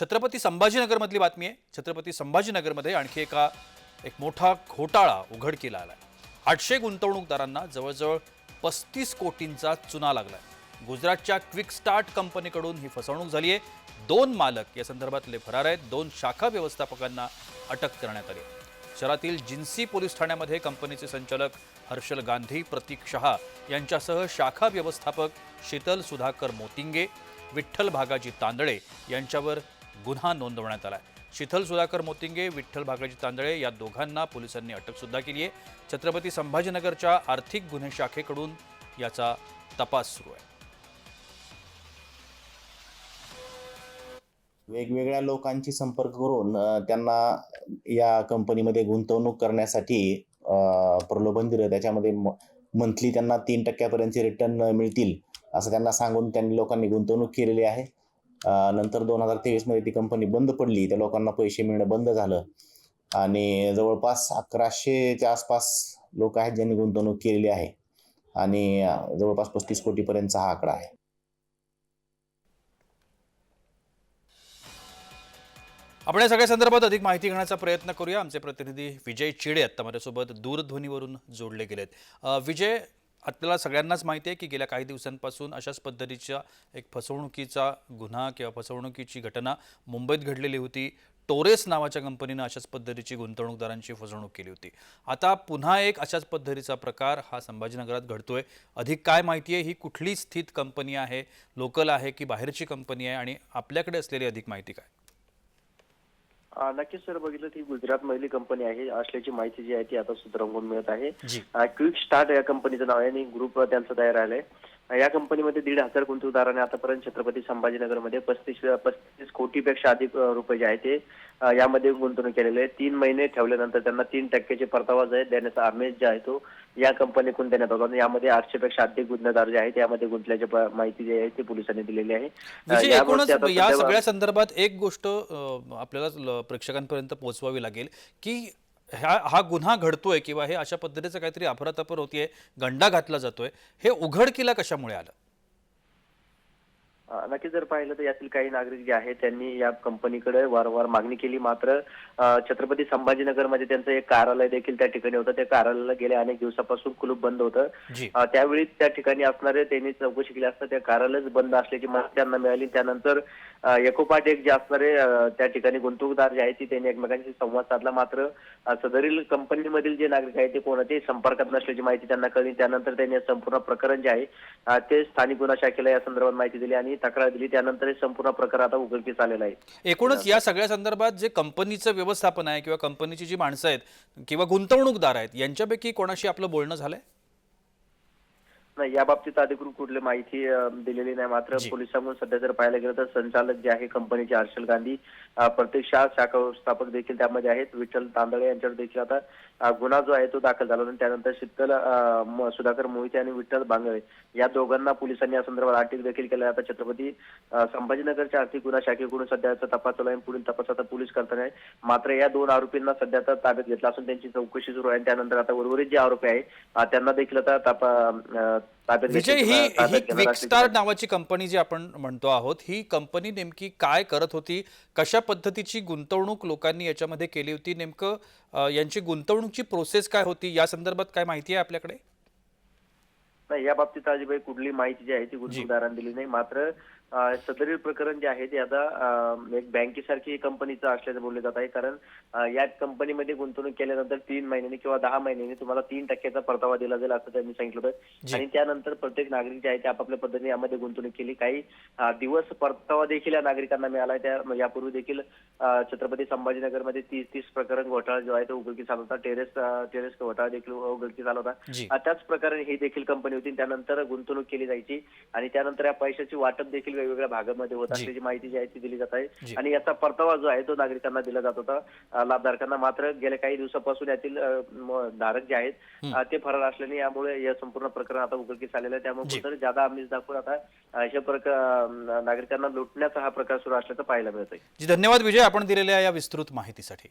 छत्रपती संभाजीनगरमधली बातमी आहे. छत्रपती संभाजीनगरमध्ये आणखी एका एक मोठा घोटाळा उघडकीला आहे आठशे गुंतवणूकदारांना जवळजवळ पस्तीस कोटींचा चुना लागला आहे गुजरातच्या क्विक स्टार्ट कंपनीकडून ही फसवणूक झाली आहे दोन मालक या संदर्भातले फरार आहेत. दोन शाखा व्यवस्थापकांना अटक करण्यात आली. शहरातील जिन्सी पोलीस ठाण्यामध्ये कंपनीचे संचालक हर्षल गांधी प्रतीक शहा यांच्यासह शाखा व्यवस्थापक शीतल सुधाकर मोतिंगे विठ्ठल भागाजी तांदळे यांच्यावर गुन्हा नोंदवण्यात आलाय. शीतल सुधाकर मोतिंगे विठ्ठल भागाजी तांदळे या दोघांना पोलिसांनी अटकसुद्धा केली आहे. छत्रपती संभाजीनगरच्या आर्थिक गुन्हे शाखेकडून याचा तपास सुरू आहे. वेगवेगळ्या लोकांची संपर्क करून त्यांना या कंपनीमध्ये गुंतवणूक करण्यासाठी प्रलोभन दिलं. त्याच्यामध्ये मंथली त्यांना तीन टक्क्यापर्यंतचे रिटर्न मिळतील असं त्यांना सांगून त्यांनी लोकांनी गुंतवणूक केलेली आहे. नंतर दोन हजार तेवीसमध्ये ती कंपनी बंद पडली. त्या लोकांना पैसे मिळणं बंद झालं. आणि जवळपास अकराशेच्या आसपास लोक आहेत ज्यांनी गुंतवणूक केलेली आहे. आणि जवळपास पस्तीस कोटीपर्यंतचा हा आकडा आहे. आपण या सगळ्या संदर्भात अधिक माहिती घेण्याचा प्रयत्न करूया. आमचे प्रतिनिधी विजय चिडे आत्ता माझ्यासोबत दूरध्वनीवरून जोडले गेलेत. विजय आपल्याला सगळ्यांनाच माहिती आहे की गेल्या काही दिवसांपासून अशाच पद्धतीच्या एक फसवणुकीचा गुन्हा किंवा फसवणुकीची घटना मुंबईत घडलेली होती. टोरेस नावाच्या कंपनीनं अशाच पद्धतीची गुंतवणूकदारांची फसवणूक केली होती. आता पुन्हा एक अशाच पद्धतीचा प्रकार हा संभाजीनगरात घडतोय. अधिक काय माहिती आहे? ही कुठली स्थित कंपनी आहे? लोकल आहे की बाहेरची कंपनी आहे? आणि आपल्याकडे असलेली अधिक माहिती काय? नक्कीच सर बघितलं ती गुजरात मधली कंपनी आहे. असल्याची माहिती जी आहे ती आता सुतरंगून मिळत आहे. क्विक स्टार्ट या कंपनीचं नाव आहे आणि ग्रुप त्यांचं तयार आहे या कंपनीमध्ये दीड हजार गुंतवणूकदारांनी आतापर्यंत छत्रपती संभाजीनगरमध्ये पस्तीस पस्तीस कोटीपेक्षा अधिक रुपये जे आहे ते यामध्ये गुंतवणूक केलेले आहे तीन महिने ठेवल्यानंतर त्यांना तीन टक्क्याचे परतावा जे आहे देण्याचा आमेज जे आहे तो या कंपनीकडून देण्यात आणि यामध्ये आठशे पेक्षा अधिक गुन्हेगार जे आहेत यामध्ये गुंतल्याची माहिती जी आहे ती पोलिसांनी दिलेली आहे. या सगळ्या संदर्भात एक गोष्ट आपल्याला प्रेक्षकांपर्यंत पोहोचवावी लागेल की ह्या हा गुन्हा घडतोय किंवा हे अशा पद्धतीचं काहीतरी अफरातफर होतीये गंडा घातला जातोय हे उघडकीला कशामुळे आलं? नक्की जर पाहिलं तर यातील काही नागरिक जे आहेत त्यांनी या कंपनीकडे वारंवार मागणी केली. मात्र छत्रपती संभाजीनगरमध्ये त्यांचं एक कार्यालय देखील त्या ठिकाणी होतं. त्या कार्यालयाला गेल्या अनेक दिवसापासून कुलूप बंद होतं. त्यावेळी त्या ठिकाणी असणारे त्यांनी चौकशी केली असता त्या कार्यालयच बंद असल्याची माहिती त्यांना मिळाली. त्यानंतर एकोपाठ एक जे असणारे त्या ठिकाणी गुंतवणूकदार जे आहेत ते त्यांनी एकमेकांशी संवाद साधला. मात्र सदरील कंपनीमधील जे नागरिक आहेत ते कोणाच्याही संपर्कात नसल्याची माहिती त्यांना कळली. त्यानंतर त्यांनी संपूर्ण प्रकरण जे आहे ते स्थानिक गुन्हा शाखेला या संदर्भात माहिती दिली आणि तक्रार दिली. त्यानंतर हे संपूर्ण प्रकार आता उघडकीस आलेला आहे. एकूणच या सगळ्या संदर्भात जे कंपनीचं व्यवस्थापन आहे किंवा कंपनीची जी माणसं आहेत किंवा गुंतवणूकदार आहेत यांच्यापैकी कोणाशी आपलं बोलणं झालंय? नाही या बाबतीत अधिकृत कुठली माहिती दिलेली नाही. मात्र. पोलिसांकडून सध्या जर पाहायला गेलं तर संचालक जे आहे कंपनीचे हर्षल गांधी अ, प्रत्येक शाळा शाखा व्यवस्थापक देखील त्यामध्ये आहेत. विठ्ठल तांदळे यांच्यावर देखील आता गुन्हा जो आहे तो दाखल झाला. त्यानंतर शीतल सुधाकर मोहिते आणि विठ्ठल बांगळे या दोघांना पोलिसांनी या संदर्भात अटक देखील केल्या आता छत्रपती संभाजीनगरच्या आर्थिक गुन्हा शाखेकडून सध्या याचा तपास चालू आहे पुढील तपास आता पोलीस करताना आहे. मात्र या दोन आरोपींना सध्या आता ताब्यात घेतला असून त्यांची चौकशी सुरू आहे आणि त्यानंतर आता उर्वरित जे आरोपी आहे त्यांना देखील आता तपा विजय ही ही घेणार क्विक असल्याची स्टार नावाची कंपनी जी आपण म्हणतो आहोत ही कंपनी नेमकी काय करत होती? कशा पद्धतीची गुंतवणूक लोकांनी याच्यामध्ये केली होती? नेमकं यांची गुंतवणूकची प्रोसेस काय होती? या संदर्भात काय माहिती आहे आपल्याकडे? नाही या बाबतीत अजिबाई कुठली माहिती जी आहे ती गुंतवणूकदारांनी दिली नाही. मात्र सदरील प्रकरण जे आहे ते आता एक बँकेसारखी कंपनीचं असल्याचं बोलले जात आहे. कारण या कंपनीमध्ये गुंतवणूक केल्यानंतर तीन महिन्यांनी किंवा दहा महिन्यांनी तुम्हाला तीन टक्क्याचा परतावा दिला जाईल असं त्यांनी सांगितलं होतं. आणि त्यानंतर प्रत्येक नागरिक जे आहे ते आपापल्या पद्धतीने यामध्ये गुंतवणूक केली. काही दिवस परतावा देखील या नागरिकांना मिळाला त्या यापूर्वी देखील छत्रपती संभाजीनगरमध्ये तीस तीस प्रकरण घोटाळा जो आहे तो उघडकीस आला होता. टेरेस टेरेस घोटाळा देखील उघडकीस आला होता. त्याच प्रकारे ही देखील कंपनी होती. त्यानंतर गुंतवणूक केली जायची आणि त्यानंतर या पैशाची वाटप देखील वेगवेगळ्या भागामध्ये होत. असल्याची माहिती जी आहे ती दिली जात आहे. आणि याचा परतावा जो आहे तो नागरिकांना दिला जात होता. लाभधारकांना मात्र गेल्या काही दिवसापासून यातील धारक जे आहेत ते फरार असल्याने यामुळे हे संपूर्ण प्रकरण आता उघडकीस आलेलं आहे. त्यामुळे कुठेतरी जादा आमिष दाखवून आता अ, हे प्रकार नागरिकांना लुटण्याचा हा प्रकार सुरू असल्याचं पाहायला मिळत आहे धन्यवाद विजय आपण दिलेल्या या विस्तृत माहितीसाठी.